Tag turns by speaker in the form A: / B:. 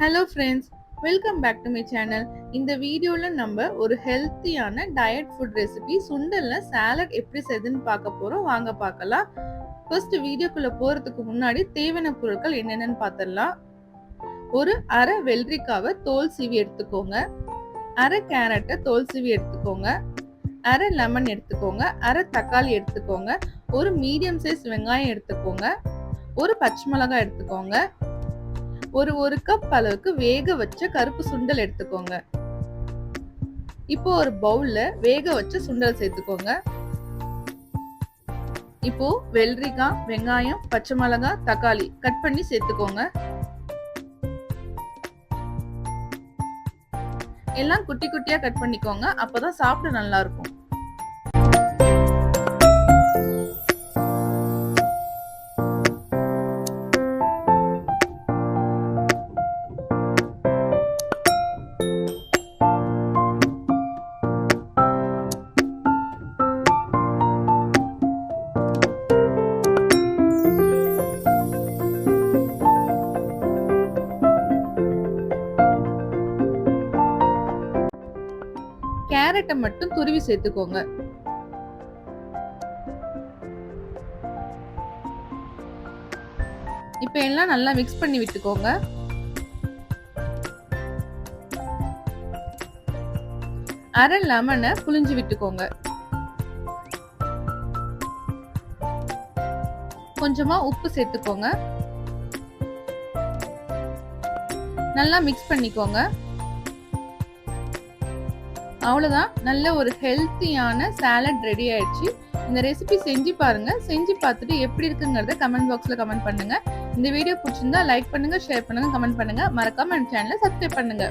A: Hello friends welcome back to my channel இந்த வீடியோவில் நம்ம ஒரு ஹெல்த்தியான டயட் ஃபுட் ரெசிபி சுண்டலில் சாலட் எப்படி செய்யுதுன்னு பார்க்க போகிறோம் வாங்க பார்க்கலாம். ஃபர்ஸ்ட் வீடியோக்குள்ளே போகிறதுக்கு முன்னாடி தேவையான பொருட்கள் என்னென்னு பார்த்துடலாம். ஒரு அரை வெள்ளரிக்காவை தோல் சீவி எடுத்துக்கோங்க. அரை கேரட்டை தோல் சீவி எடுத்துக்கோங்க. அரை லெமன் எடுத்துக்கோங்க. அரை தக்காளி எடுத்துக்கோங்க. ஒரு மீடியம் சைஸ் வெங்காயம் எடுத்துக்கோங்க. ஒரு பச்சை மிளகாய் எடுத்துக்கோங்க. ஒரு ஒரு கப் அளவுக்கு வேக வச்ச கருப்பு சுண்டல் எடுத்துக்கோங்க. இப்போ ஒரு பவுல்ல வேக வச்ச சுண்டல் சேர்த்துக்கோங்க. இப்போ வெள்ளரிக்காய் வெங்காயம் பச்சை மிளகாய் தக்காளி கட் பண்ணி சேர்த்துக்கோங்க. எல்லாம் குட்டி குட்டியா கட் பண்ணிக்கோங்க. அப்பதான் சாப்பிட நல்லா இருக்கும். கேரட்டை மட்டும் துருவி சேர்த்துக்கோங்க. இப்போ எல்லாம் நல்லா மிக்ஸ் பண்ணி விட்டுக்கோங்க. அரை லெமனை புளிஞ்சு விட்டுக்கோங்க. கொஞ்சமா உப்பு சேர்த்துக்கோங்க. நல்லா மிக்ஸ் பண்ணிக்கோங்க. அவ்வளோதான் நல்ல ஒரு ஹெல்த்தியான சாலட் ரெடி ஆயிடுச்சு. இந்த ரெசிபி செஞ்சு பாருங்க. செஞ்சு பார்த்துட்டு எப்படி இருக்குங்கிறத கமெண்ட் பாக்ஸில் கமெண்ட் பண்ணுங்க. இந்த வீடியோ பிடிச்சிருந்தா லைக் பண்ணுங்க ஷேர் பண்ணுங்க கமெண்ட் பண்ணுங்க. மறக்காம என் சேனலை சப்ஸ்கிரைப் பண்ணுங்க.